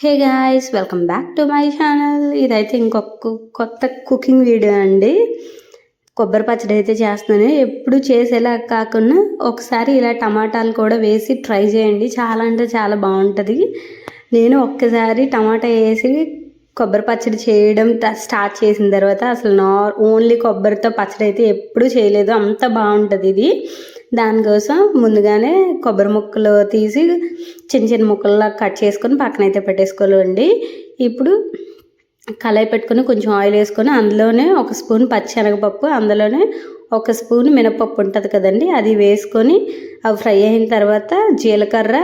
Hey guys welcome back to my channel. ఇదైతే ఇంకొక కొత్త కుకింగ్ వీడియో అండి. కొబ్బరి పచ్చడి అయితే చేస్తున్నాను. ఎప్పుడు చేసేలా కాకుండా ఒకసారి ఇలా టమాటాలు కూడా వేసి ట్రై చేయండి. చాలా అంటే చాలా బాగుంటుంది. నేను ఒక్కసారి టమాటా వేసి కొబ్బరి పచ్చడి చేయడం స్టార్ట్ చేసిన తర్వాత అసలు నార్ ఓన్లీ కొబ్బరితో పచ్చడి అయితే ఎప్పుడూ చేయలేదు. అంత బాగుంటుంది ఇది. దానికోసం ముందుగానే కొబ్బరి ముక్కలు తీసి చిన్న చిన్న ముక్కల్లా కట్ చేసుకొని పక్కనైతే పెట్టేసుకోవాలండి. ఇప్పుడు కళాయి పెట్టుకొని కొంచెం ఆయిల్ వేసుకొని అందులోనే ఒక స్పూన్ పచ్చిశనగపప్పు అందులోనే ఒక స్పూన్ మినపప్పు ఉంటుంది కదండి అది వేసుకొని అవి ఫ్రై అయిన తర్వాత జీలకర్ర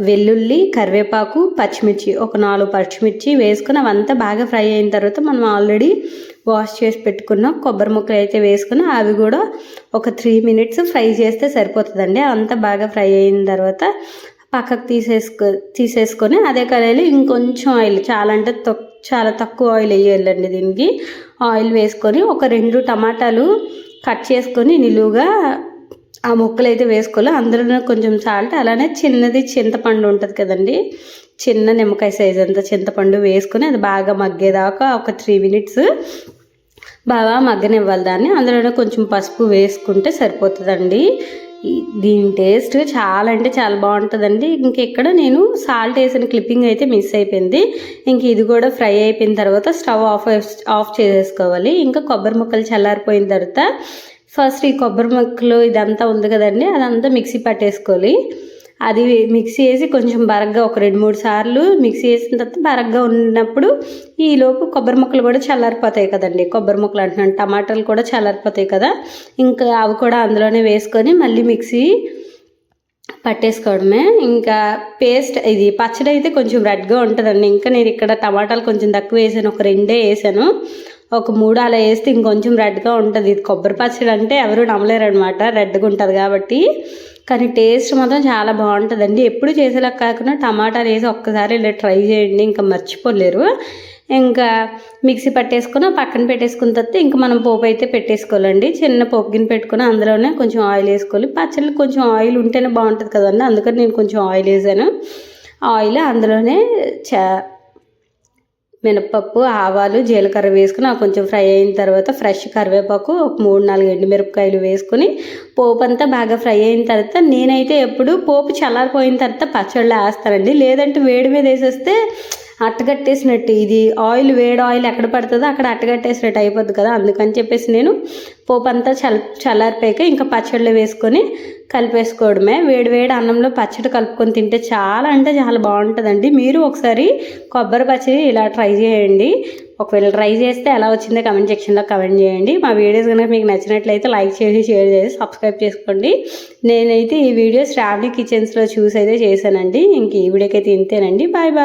వెల్లుల్లి కరివేపాకు పచ్చిమిర్చి ఒక నాలుగు పచ్చిమిర్చి వేసుకొని అవంతా బాగా ఫ్రై అయిన తర్వాత మనం ఆల్రెడీ వాష్ చేసి పెట్టుకున్న కొబ్బరి ముక్కలు అయితే వేసుకుని అవి కూడా ఒక త్రీ మినిట్స్ ఫ్రై చేస్తే సరిపోతుందండి. అంతా బాగా ఫ్రై అయిన తర్వాత పక్కకు తీసేసుకో తీసేసుకొని అదే కళాయిలో ఇంకొంచెం ఆయిల్ చాలా అంటే చాలా తక్కువ ఆయిల్ వేయాలండి దీనికి. ఆయిల్ వేసుకొని ఒక రెండు టమాటాలు కట్ చేసుకొని నిలువుగా ఆ ముక్కలు అయితే వేసుకోవాలి. అందులో కొంచెం సాల్ట్ అలానే చిన్నది చింతపండు ఉంటుంది కదండి. చిన్న నిమ్మకాయ సైజ్ అంత చింతపండు వేసుకొని అది బాగా మగ్గేదాకా ఒక త్రీ మినిట్స్ బాగా మగ్గనివ్వాలి దాన్ని. అందులోనే కొంచెం పసుపు వేసుకుంటే సరిపోతుందండి. దీని టేస్ట్ చాలా అంటే చాలా బాగుంటుందండి. ఇంకెక్కడ నేను సాల్ట్ వేసిన క్లిప్పింగ్ అయితే మిస్ అయిపోయింది. ఇంక ఇది కూడా ఫ్రై అయిపోయిన తర్వాత స్టవ్ ఆఫ్ ఆఫ్ చేసేసుకోవాలి. ఇంకా కొబ్బరి ముక్కలు చల్లారిపోయిన తర్వాత ఫస్ట్ ఈ కొబ్బరి ముక్కలు ఇదంతా ఉంది కదండి అదంతా మిక్సీ పట్టేసుకోవాలి. అది మిక్సీ వేసి కొంచెం బరగ్గా ఒక రెండు మూడు సార్లు మిక్సీ వేసిన తర్వాత బరగ్గా ఉన్నప్పుడు ఈలోపు కొబ్బరి ముక్కలు కూడా చల్లారిపోతాయి కదండి. కొబ్బరి ముక్కలు అంటున్నాను. టమాటాలు కూడా చల్లారిపోతాయి కదా. ఇంకా అవి కూడా అందులోనే వేసుకొని మళ్ళీ మిక్సీ పట్టేసుకోవడమే. ఇంకా పేస్ట్ ఇది పచ్చడి అయితే కొంచెం రెడ్గా ఉంటుందండి. ఇంకా నేను ఇక్కడ టమాటాలు కొంచెం తక్కువ వేసాను. ఒక రెండే వేసాను. ఒక మూడు అలా వేస్తే ఇంకొంచెం రెడ్గా ఉంటుంది. ఇది కొబ్బరి పచ్చడి అంటే ఎవరు నమ్మలేరు అనమాట రెడ్గా ఉంటుంది కాబట్టి. కానీ టేస్ట్ మాత్రం చాలా బాగుంటుందండి. ఎప్పుడు చేసేలా కాకుండా టమాటాలు వేసి ఒక్కసారి ఇలా ట్రై చేయండి. ఇంకా మర్చిపోలేరు. ఇంకా మిక్సీ పట్టేసుకుని పక్కన పెట్టేసుకున్న తర్వాత ఇంకా మనం పోపు అయితే పెట్టేసుకోవాలండి. చిన్న పోపు గిన్నె పెట్టుకుని అందులోనే కొంచెం ఆయిల్ వేసుకోవాలి. పచ్చళ్ళు కొంచెం ఆయిల్ ఉంటేనే బాగుంటుంది కదండి. అందుకని నేను కొంచెం ఆయిల్ వేసాను. ఆయిల్ అందులోనే చా మినపప్పు ఆవాలు జీలకర్ర వేసుకుని ఆ కొంచెం ఫ్రై అయిన తర్వాత ఫ్రెష్ కరివేపాకు ఒక మూడు నాలుగు ఎండుమిరపకాయలు వేసుకుని పోపు అంతా బాగా ఫ్రై అయిన తర్వాత నేనైతే ఎప్పుడు పోపు చల్లారిపోయిన తర్వాత పచ్చళ్ళు వేస్తానండి. లేదంటే వేడి మీద వేసేస్తే అట్టగట్టేసినట్టు ఇది ఆయిల్ వేడి ఆయిల్ ఎక్కడ పడుతుందో అక్కడ అట్టగట్టేసినట్టు అయిపోద్ది కదా అందుకని చెప్పేసి నేను పోపు అంతా చల్ చల్లారిపోయాక ఇంకా పచ్చళ్ళు వేసుకొని కలిపేసుకోవడమే. వేడి వేడి అన్నంలో పచ్చడి కలుపుకొని తింటే చాలా అంటే చాలా బాగుంటుందండి. మీరు ఒకసారి కొబ్బరి పచ్చడి ఇలా ట్రై చేయండి. ఒకవేళ ట్రై చేస్తే ఎలా వచ్చిందో కమెంట్ సెక్షన్లో కమెంట్ చేయండి. మా వీడియోస్ కనుక మీకు నచ్చినట్లయితే లైక్ చేసి షేర్ చేసి సబ్స్క్రైబ్ చేసుకోండి. నేనైతే ఈ వీడియో శ్రావణి కిచెన్స్లో చూసి అయితే చేశానండి. ఇంక ఈ వీడియోకి అయితే ఇంతేనండి. Bye bye.